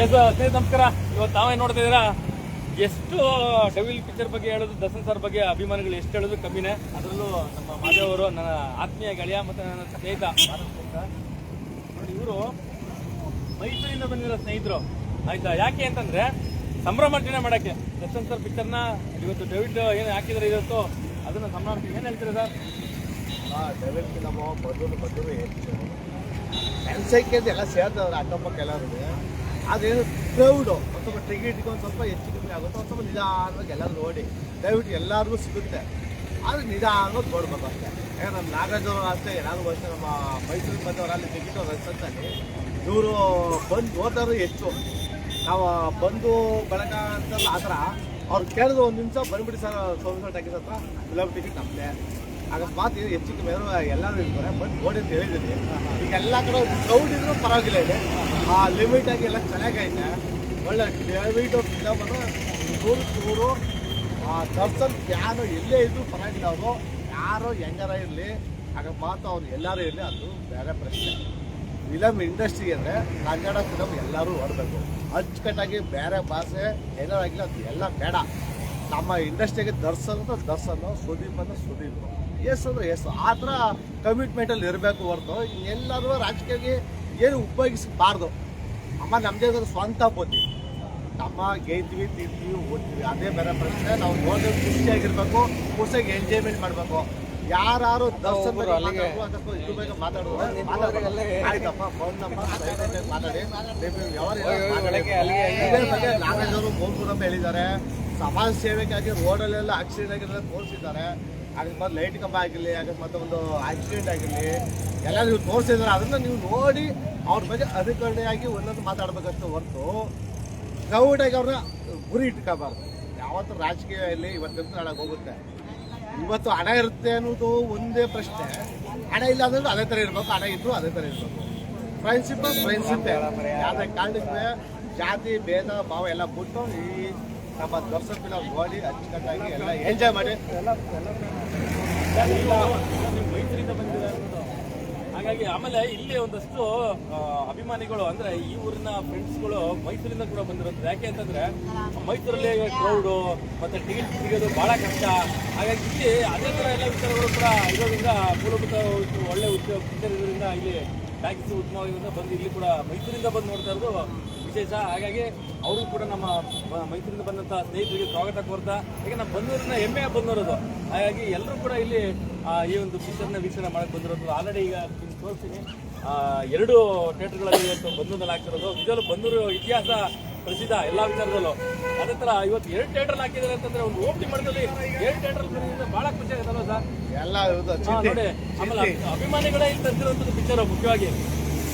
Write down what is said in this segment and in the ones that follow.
S ಸ್ನೇಹಿತ ನಮಸ್ಕಾರ. ಇವತ್ತು ತಾವೇ ನೋಡ್ತಾ ಇದ್ದೀರಾ? ಎಷ್ಟು ಡೆವಿಲ್ ಪಿಕ್ಚರ್ ಬಗ್ಗೆ ಹೇಳೋದು ದರ್ಶನ್ ಸರ್ ಬಗ್ಗೆ ಅಭಿಮಾನಿಗಳು ಎಷ್ಟು ಹೇಳೋದು ಕಮ್ಮಿನೇ. ಅದರಲ್ಲೂ ನಮ್ಮ ಮಾದೇವರು ನನ್ನ ಆತ್ಮೀಯ ಗೆಳೆಯ ಮತ್ತು ನನ್ನ ಸ್ನೇಹಿತ. ನೋಡಿ, ಇವರು ಮೈಸೂರಿಂದ ಬಂದಿರೋ ಸ್ನೇಹಿತರು. ಆಯ್ತಾ? ಯಾಕೆ ಅಂತಂದ್ರೆ ಸಂಭ್ರಮಾಚರಣೆ ಮಾಡಕ್ಕೆ. ದರ್ಶನ್ ಸರ್ ಪಿಕ್ಚರ್ನ ಇವತ್ತು ಡೆವಿಡ್ ಏನು ಹಾಕಿದ್ರೆ ಇವತ್ತು? ಅದನ್ನ ಸಂಭ್ರಮ ಏನು ಹೇಳ್ತೀರಾ ಸರ್? ಡೆವಿಲ್ ನಮ್ಮ ಎಲ್ಲ ಸೇರ್ತವ್ರೆ ಅಕ್ಕಪಕ್ಕ ಎಲ್ಲರೂ. ಅದೇನು ಕ್ರೌಡು ಒಂದು ಸ್ವಲ್ಪ ಟಿಕೆಟ್ಗೆ ಒಂದು ಸ್ವಲ್ಪ ಹೆಚ್ಚು ಕಮ್ಮಿ ಆಗುತ್ತೆ ಒಂದು ಸ್ವಲ್ಪ ನಿಧಾನವಾಗಿ ಎಲ್ಲರೂ ನೋಡಿ ದಯವಿಟ್ಟು ಎಲ್ಲರಿಗೂ ಸಿಗುತ್ತೆ. ಆದರೆ ನಿಧಾನವಾಗಿ ನೋಡ್ಬೇಕು ಅಷ್ಟೇ. ಯಾಕಂದ್ರೆ ನಮ್ಮ ನಾಗರಾಜವರು ಅಷ್ಟೇ ಏನಾದರೂ ಅಷ್ಟೇ ನಮ್ಮ ಮೈಸೂರಿಗೆ ಬಂದವರು ಅಲ್ಲಿ ಟಿಕೆಟ್ ರಸ್ತೆಯಲ್ಲಿ ಇವರು ಬಂದು ಓದೋರು ಹೆಚ್ಚು. ನಾವು ಬಂದು ಬಳಕ ಅಂತಲ್ಲ ಆ ಥರ. ಅವ್ರು ಕೇಳಿದ್ರು ಒಂದು ನಿಮಿಷ ಬಂದ್ಬಿಡಿ ಸರ್ ಸೋಮೇಶ್ವರ ಟಾಕೀಸ್ ಹತ್ರ. ಫಿಲಮ್ ಟಿಕೆಟ್ ನಮ್ಮದೇ ಅಕಸ್ಮಾತ್ ಇದು ಹೆಚ್ಚು ಆದ್ರೂ ಎಲ್ಲರೂ ಇರ್ತಾರೆ ಬಟ್ ನೋಡಿ ಅಂತ ಹೇಳಿದ್ದೀನಿ ಈಗ ಎಲ್ಲ ಕಡೆ ಕ್ರೌಡ್ ಇದ್ರೂ ಪರವಾಗಿಲ್ಲ ಇದೆ ಆ ಲಿಮಿಟ್ ಆಗಿ ಎಲ್ಲ ಚೆನ್ನಾಗೈತೆ. ಒಳ್ಳೆ ದಯವಿಟ್ಟು ಫಿಲಮ್ ಅಂದ್ರೆ ನೂರು ನೂರು, ಆ ದರ್ಶನ್ ಯಾರು ಎಲ್ಲೇ ಇದ್ರೂ ಪರವಾಗಿಲ್ಲ ಅವರು. ಯಾರೋ ಹೆಂಗಾರ ಇರಲಿ ಅಕಸ್ಮಾತ್ ಅವ್ರು ಎಲ್ಲರೂ ಇರಲಿ, ಅದು ಬೇರೆ ಪ್ರಶ್ನೆ. ಫಿಲಮ್ ಇಂಡಸ್ಟ್ರಿ ಅಂದರೆ ಕನ್ನಡ ಫಿಲಮ್ ಎಲ್ಲರೂ ಹೊರಬೇಕು ಅಚ್ಚುಕಟ್ಟಾಗಿ ಬೇರೆ ಭಾಷೆ ಏನಾರು ಆಗಿಲ್ಲ, ಅದು ಎಲ್ಲ ಬೇಡ. ನಮ್ಮ ಇಂಡಸ್ಟ್ರಿಗೆ ದರ್ಶನ್ ಅಂತ ದರ್ಶನ್, ಸುದೀಪ್ ಅಂತ ಸುದೀಪ್. ಎಸ್ ಅಂದ್ರೆ ಎಸ್. ಆ ಥರ ಕಮಿಟ್ಮೆಂಟಲ್ಲಿ ಇರಬೇಕು ಹೊರತು. ಎಲ್ಲಾದರೂ ರಾಜಕೀಯಕ್ಕೆ ಏನು ಉಪಯೋಗಿಸಬಾರ್ದು. ಅಮ್ಮ ನಮ್ಮದೇ ಸ್ವಂತ ಬುದ್ಧಿ. ನಮ್ಮ ಗೆದ್ವಿ ತಿಂತೀವಿ ಓದ್ತೀವಿ ಅದೇ ಬೇರೆ ಪ್ರಶ್ನೆ. ನಾವು ನೋಡಿದ್ರೆ ಖುಷಿಯಾಗಿರ್ಬೇಕು ಖುಷಿಯಾಗಿ ಎಂಜಾಯ್ಮೆಂಟ್ ಮಾಡಬೇಕು. ಯಾರು ದರ್ಶನ್. ಆಯ್ತಪ್ಪ ಫೋನ್ ಆಗಿ ಮಾತಾಡಿ. ನಾಗರಾಜ್ ಅವರು ಹೇಳಿದ್ದಾರೆ. ಸಮಾಜ ಸೇವೆಗಾಗಿ ರೋಡಲ್ಲೆಲ್ಲ ಆಕ್ಸಿಡೆಂಟ್ ಆಗಿರೋದು ತೋರಿಸಿದ್ದಾರೆ. ಅಕಸ್ಮಾತ್ ಲೈಟ್ ಕಂಬ ಆಗಿರಲಿ ಮತ್ತೆ ಒಂದು ಆಕ್ಸಿಡೆಂಟ್ ಆಗಿರಲಿ ಎಲ್ಲ ನೀವು ತೋರಿಸಿದ್ರೆ ಅದನ್ನ ನೀವು ನೋಡಿ ಅವ್ರ ಬಗ್ಗೆ ಅಧಿಕರಣೆಯಾಗಿ ಒಂದೊಂದು ಮಾತಾಡ್ಬೇಕಂತ ಹೊರತು ಗೌಡಾಗಿ ಅವ್ರನ್ನ ಗುರಿ ಇಟ್ಕೋಬಾರ್ದು. ಯಾವತ್ತು ರಾಜಕೀಯ ಇಲ್ಲಿ ಇವತ್ತಂತೂ ನಾಳೆ ಹೋಗುತ್ತೆ. ಇವತ್ತು ಹಣ ಇರುತ್ತೆ ಅನ್ನೋದು ಒಂದೇ ಪ್ರಶ್ನೆ. ಹಣ ಇಲ್ಲ ಅಂದ್ರೆ ಅದೇ ಥರ ಇರಬೇಕು, ಹಣ ಇದ್ರು ಅದೇ ಥರ ಇರಬೇಕು. ಫ್ರೆಂಡ್ಶಿಪ್ ಫ್ರೆಂಡ್ಶಿಪ್ ಯಾವುದೇ ಕಾರಣಕ್ಕೆ ಜಾತಿ, ಭೇದ, ಭಾವ ಎಲ್ಲ ಬಿಟ್ಟು ಈ ನಮ್ಮ ದರ್ಶನ ನೋಡಿ ಅಚ್ಚುಕಟ್ಟಾಗಿ ಎಲ್ಲ ಎಂಜಾಯ್ ಮಾಡಿ. ಮೈತ್ರಿಯಿಂದ ಬಂದಿದ್ದೀರಾ ಹಾಗಾಗಿ ಆಮೇಲೆ ಇಲ್ಲಿ ಒಂದಷ್ಟು ಅಭಿಮಾನಿಗಳು, ಅಂದ್ರೆ ಈ ಊರಿನ ಫ್ರೆಂಡ್ಸ್ಗಳು ಮೈಸೂರಿಂದ ಕೂಡ ಬಂದಿರೋದು. ಯಾಕೆ ಅಂತಂದ್ರೆ, ಮೈಸೂರಲ್ಲಿ ಕ್ರೌಡು ಮತ್ತೆ ಟಿಕೆಟ್ ಸಿಗೋದು ಬಹಳ ಕಷ್ಟ. ಹಾಗಾಗಿ ಇಲ್ಲಿ ಅದೇ ತರ ಎಲ್ಲ ವಿಚಾರಗಳು ಕೂಡ ಇರೋದ್ರಿಂದ ಮೂಲಭೂತ ಒಳ್ಳೆ ಉದ್ಯೋಗ ಇರೋದ್ರಿಂದ ಇಲ್ಲಿ ಟ್ಯಾಕ್ಸಿ ಉತ್ತಮವಾಗಿರೋದ್ರಿಂದ ಬಂದು ಇಲ್ಲಿ ಕೂಡ ಮೈಸೂರಿಂದ ಬಂದು ನೋಡ್ತಾ ಇರೋದು ವಿಶೇಷ. ಹಾಗಾಗಿ ಅವರು ಕೂಡ ನಮ್ಮ ಮೈಸೂರಿಂದ ಬಂದಂಥ ಸ್ನೇಹಿತರಿಗೆ ಸ್ವಾಗತ ಕೋರ್ತಾ. ಈಗ ನಮ್ಮ ಬಂದೂರಿನ ಹೆಮ್ಮೆ ಬಂದಿರೋದು ಹಾಗಾಗಿ ಎಲ್ಲರೂ ಕೂಡ ಇಲ್ಲಿ ಈ ಒಂದು ಪಿಕ್ಚರ್ನ ವೀಕ್ಷಣೆ ಮಾಡಕ್ಕೆ ಬಂದಿರೋದು. ಆಲ್ರೆಡಿ ಈಗ ತೋರಿಸ್ತೀನಿ. ಎರಡು ಥಿಯೇಟರ್ಗಳಲ್ಲಿ ಇವತ್ತು ಬಂದೂರಲ್ಲಿ ಆಗ್ತಿರೋದು. ನಿಜವಲ್ಲೂ ಬಂದೂರು ಇತಿಹಾಸ ಪ್ರಸಿದ್ಧ ಎಲ್ಲ ವಿಚಾರದಲ್ಲೂ. ಅದೇ ತರ ಇವತ್ತು ಎರಡು ಥಿಯೇಟರ್ ಹಾಕಿದ್ದಾರೆ ಅಂತಂದ್ರೆ ಒಂದು ಓಪನಿಂಗ್ ಮಾಡಿದಲ್ಲಿ ಎರಡು ಥಿಯೇಟರ್ ಬಂದಿದ್ರೆ ಬಹಳ ಖುಷಿ ಆಗುತ್ತಲ್ವ ಸರ್? ಎಲ್ಲ ನೋಡಿ ಆಮೇಲೆ ಅಭಿಮಾನಿಗಳೇ ಇಲ್ಲಿ ತರಿಸಿರುವಂಥದ್ದು ಪಿಕ್ಚರ್ ಮುಖ್ಯವಾಗಿ.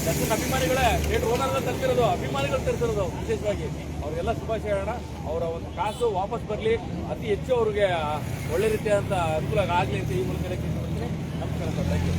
ದರ್ಶನ್ ಅಭಿಮಾನಿಗಳೇ ಥಿಯೇಟರ್ ಓನರ್ ತರ್ತಿರೋದು ಅಭಿಮಾನಿಗಳು ತರಿಸಿರೋದು ವಿಶೇಷವಾಗಿ. ಅವ್ರಿಗೆಲ್ಲ ಶುಭಾಶಯ ಹೇಳೋಣ ಅವರ ಒಂದು ಕಾಸು ವಾಪಸ್ ಬರಲಿ. ಅತಿ ಹೆಚ್ಚು ಅವ್ರಿಗೆ ಒಳ್ಳೆ ರೀತಿಯಾದಂಥ ಅನುಕೂಲ ಆಗಲಿ ಅಂತ ಈ ಮೂಲಕ ನಮಸ್ಕಾರ ಸರ್. Thank you